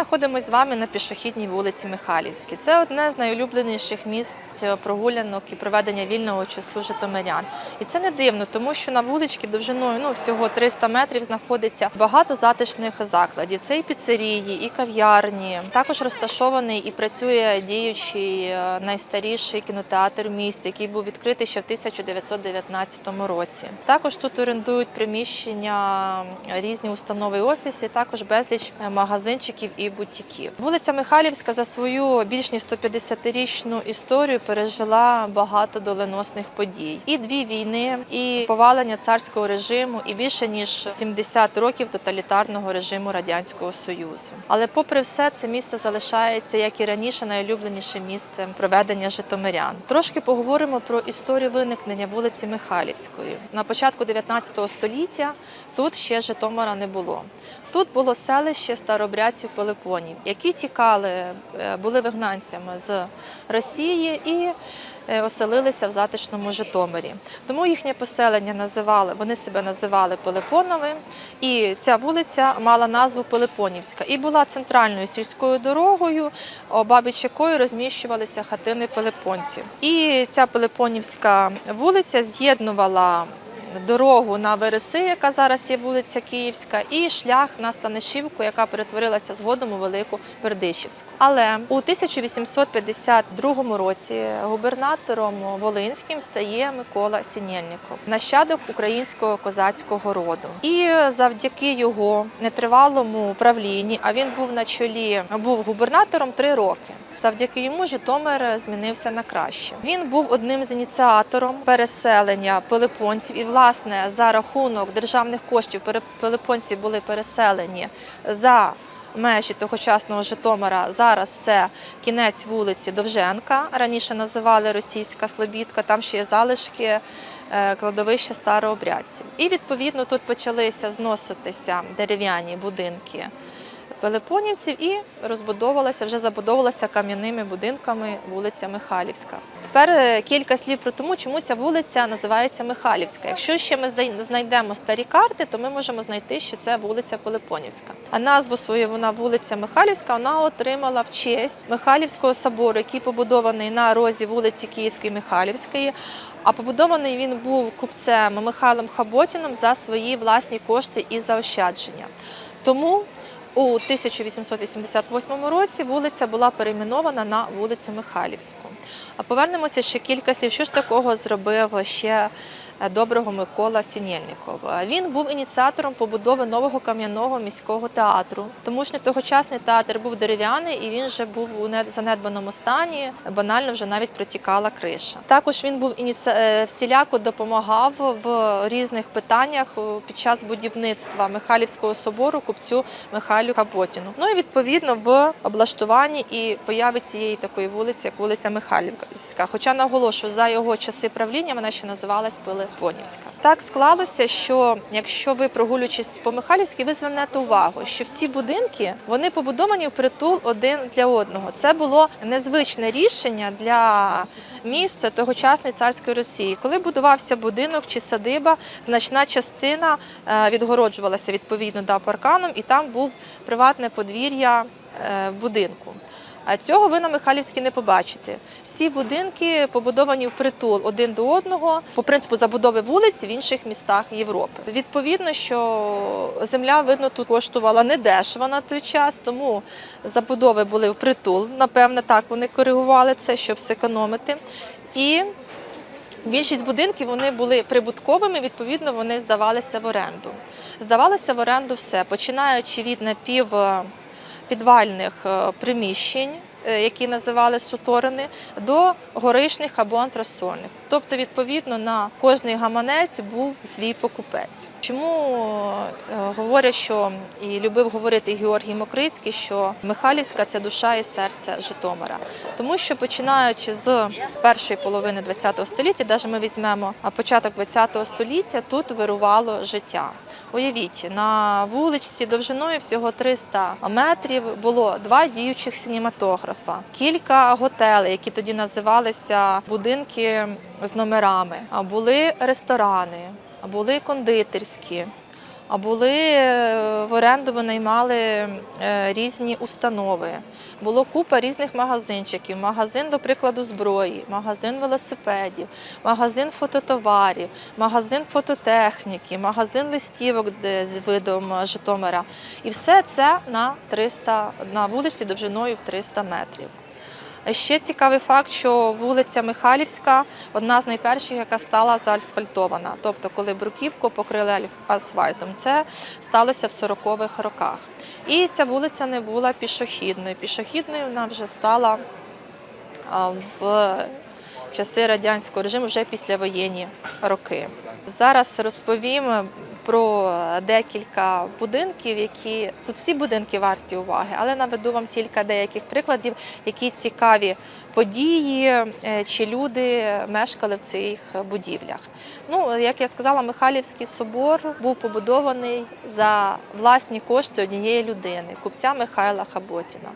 знаходимося з вами на пішохідній вулиці Михайлівській. Це одне з найулюбленіших місць прогулянок і проведення вільного часу житомирян. І це не дивно, тому що на вуличці довжиною ну, всього 300 метрів знаходиться багато затишних закладів. Це і піцерії, і кав'ярні. Також розташований і працює діючий е, найстаріший кінотеатр в місті, який був відкритий ще в 1919 році. Також тут орендують приміщення різні установи і офіси, також безліч е, магазинчиків і бутіків. Вулиця Михайлівська за свою більш ніж 150-річну історію пережила багато доленосних подій. І дві війни, і повалення царського режиму, і більше ніж 70 років тоталітарного режиму радянського союзу. Але, попри все, це місце залишається, як і раніше, найулюбленішим місцем проведення житомирян. Трошки поговоримо про історію виникнення вулиці Михайлівської. На початку 19 століття тут ще Житомира не було. Тут було селище старобрядців Пелепонів, які тікали, е, були вигнанцями з Росії і е, оселилися в затишному Житомирі. Тому їхнє поселення називали, вони себе називали Пелепоновим, і ця вулиця мала назву Пелепонівська і була центральною сільською дорогою, обабіч якої розміщувалися хатини пелепонців. І ця Пелепонівська вулиця з'єднувала дорогу на Вереси, яка зараз є вулиця Київська, і шлях на Станишівку, яка перетворилася згодом у Велику Бердичівську. Але у 1852 році губернатором Волинським стає Микола Сінєльніков, нащадок українського козацького роду. І завдяки його нетривалому правлінні, а він був на чолі, був губернатором три роки. Завдяки йому Житомир змінився на краще. Він був одним з ініціатором переселення пелепонців, і власне за рахунок державних коштів пелепонці були переселені за межі тогочасного Житомира. Зараз це кінець вулиці Довженка. Раніше називали російська Слобідка. Там ще є залишки е, кладовища старообрядців. І відповідно тут почалися зноситися дерев'яні будинки пелепонівців і розбудовувалася, вже забудовувалася кам'яними будинками вулиця Михайлівська. Тепер е, кілька слів про тому, чому ця вулиця називається Михайлівська. Якщо ще ми знайдемо старі карти, то ми можемо знайти, що це вулиця Пелепонівська. А назву свою вона вулиця Михайлівська вона отримала в честь Михайлівського собору, який побудований на розі вулиці Київської Михайлівської. А побудований він був купцем Михайлом Хаботіном за свої власні кошти і заощадження. Тому у 1888 році вулиця була перейменована на вулицю Михайлівську. А повернемося ще кілька слів. Що ж такого зробив ще доброго Микола Сінєльніков? Він був ініціатором побудови нового кам'яного міського театру, тому що тогочасний театр був дерев'яний і він вже був у не- занедбаному стані. Банально вже навіть протікала криша. Також він був ініці... е, всіляко допомагав в різних питаннях е, під час будівництва Михайлівського собору купцю Михайлю Капотіну. Ну і відповідно в облаштуванні і появи цієї такої вулиці, як вулиця Михайлівська. Хоча наголошую, за його часи правління вона ще називалась Пилипонівська. Так склалося, що якщо ви прогулюючись по Михайлівській, ви звернете увагу, що всі будинки вони побудовані в притул один для одного. Це було незвичне рішення для міста тогочасної царської Росії. Коли будувався будинок чи садиба, значна частина е, відгороджувалася відповідно да, парканом, і там був приватне подвір'я е, будинку. А цього ви на Михайлівській не побачите. Всі будинки побудовані в притул один до одного по принципу забудови вулиць в інших містах Європи. Відповідно, що земля видно тут коштувала недешево на той час, тому забудови були в притул. Напевне, так вони коригували це, щоб зекономити. І Більшість будинків вони були прибутковими, відповідно, вони здавалися в оренду. Здавалося в оренду все, починаючи від напівпідвальних е, приміщень, які називали суторини, до горишних або антрасольних. Тобто, відповідно, на кожний гаманець був свій покупець. Чому е, говорять, що і любив говорити Георгій Мокрицький, що Михайлівська це душа і серце Житомира. Тому що починаючи з першої половини ХХ століття, навіть ми візьмемо початок ХХ століття, тут вирувало життя. Уявіть, на вуличці довжиною всього 300 метрів було два діючих синематографа, кілька готелей, які тоді називалися будинки з номерами. Були ресторани, були кондитерські. А були е, в оренду винаймали е, різні установи. Було купа різних магазинчиків. Магазин, до прикладу, зброї, магазин велосипедів, магазин фототоварів, магазин фототехніки, магазин листівок з видом Житомира. І все це на 300, на вулиці довжиною в 300 метрів. Ще цікавий факт, що вулиця Михайлівська одна з найперших, яка стала заасфальтована. Тобто, коли бруківку покрили асфальтом, це сталося в 40-х роках. І ця вулиця не була пішохідною. Пішохідною вона вже стала в часи радянського режиму, вже післявоєнні роки. Зараз розповім про декілька будинків, які тут всі будинки варті уваги, але наведу вам тільки деяких прикладів, які цікаві події е, чи люди мешкали в цих будівлях. Ну, як я сказала, Михайлівський собор був побудований за власні кошти однієї людини, купця Михайла Хаботіна.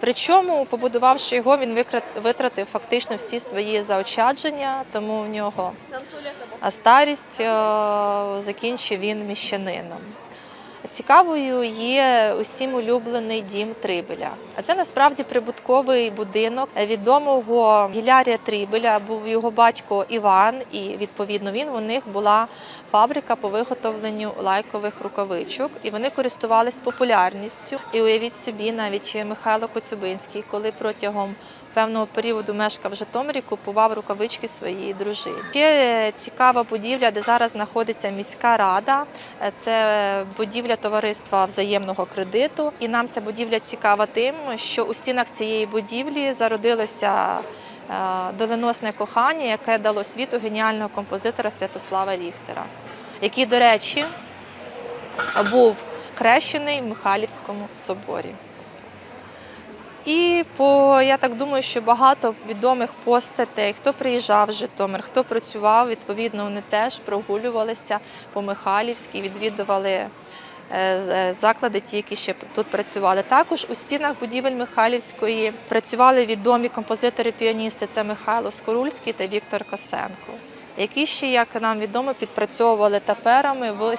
Причому, побудувавши його, він витратив фактично всі свої заощадження, тому в нього а старість е, закінчив він міщанином. Цікавою є усім улюблений дім Трибеля. А це насправді прибутковий будинок відомого Гілярія Трибеля. Був його батько Іван, і відповідно він у них була фабрика по виготовленню лайкових рукавичок, і вони користувались популярністю. І уявіть собі, навіть Михайло Коцюбинський, коли протягом певного періоду мешкав в Житомирі, купував рукавички своїй дружині. Ще цікава будівля, де зараз знаходиться міська рада. Це будівля товариства взаємного кредиту. І нам ця будівля цікава тим, що у стінах цієї будівлі зародилося е, доленосне кохання, яке дало світу геніального композитора Святослава Ріхтера, який, до речі, був хрещений в Михайлівському соборі. І по я так думаю, що багато відомих постатей, хто приїжджав в Житомир, хто працював, відповідно, вони теж прогулювалися по Михайлівській, відвідували е, е, заклади, ті, які ще тут працювали. Також у стінах будівель Михайлівської працювали відомі композитори-піаністи. Це Михайло Скорульський та Віктор Косенко, які ще, як нам відомо, підпрацьовували таперами в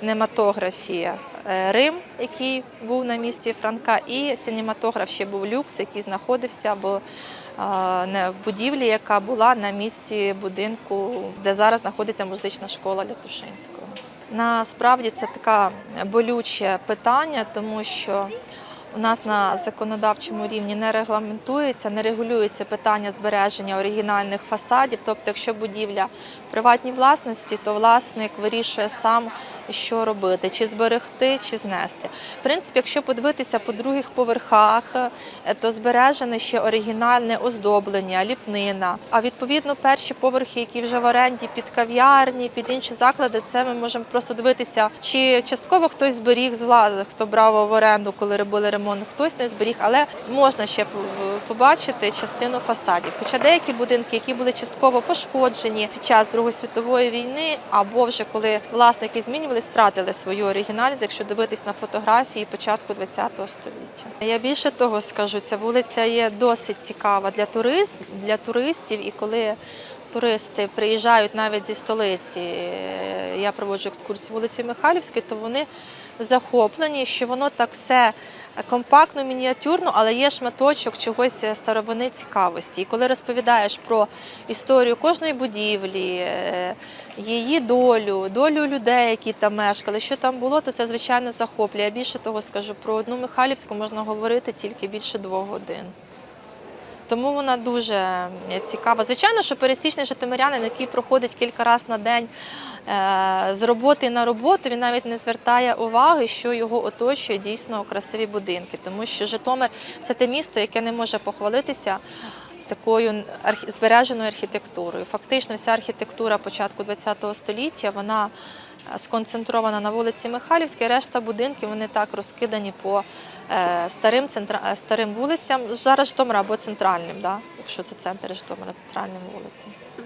сінематографії. Е, Рим, який був на місці Франка, і синематограф ще був люкс, який знаходився е, в будівлі, яка була на місці будинку, де зараз знаходиться музична школа Лятушинського. Насправді це таке болюче питання, тому що у нас на законодавчому рівні не регламентується, не регулюється питання збереження оригінальних фасадів. Тобто, якщо будівля приватній власності, то власник вирішує сам, що робити, чи зберегти, чи знести. В принципі, якщо подивитися по других поверхах, е, то збережене ще оригінальне оздоблення, ліпнина. А відповідно, перші поверхи, які вже в оренді під кав'ярні, під інші заклади, це ми можемо просто дивитися, чи частково хтось зберіг з влади, хто брав в оренду, коли робили ремонт, хтось не зберіг, але можна ще побачити частину фасадів. Хоча деякі будинки, які були частково пошкоджені під час Другої світової війни, або вже коли власники змінювалися, втратили свою оригінальність, якщо дивитись на фотографії початку ХХ століття. Я більше того скажу, ця вулиця є досить цікава для турист, для туристів, і коли туристи приїжджають навіть зі столиці, е, я проводжу екскурсію вулиці Михайлівської, то вони захоплені, що воно так все компактно, мініатюрно, але є шматочок чогось старовини цікавості. І коли розповідаєш про історію кожної будівлі, е, її долю, долю людей, які там мешкали, що там було, то це звичайно захоплює. Я більше того скажу, про одну Михайлівську можна говорити тільки більше двох годин. Тому вона дуже е, цікава. Звичайно, що пересічний житомирянин, який проходить кілька разів на день е, з роботи на роботу, він навіть не звертає уваги, що його оточує дійсно красиві будинки. Тому що Житомир це те місто, яке не може похвалитися такою збереженою архітектурою. Фактично, вся архітектура початку ХХ століття вона е, сконцентрована на вулиці Михайлівській, решта будинків вони так розкидані по старим, центра... е, старим вулицям, зараз Житомира або центральним, да? якщо це центр Житомира, центральним вулицям.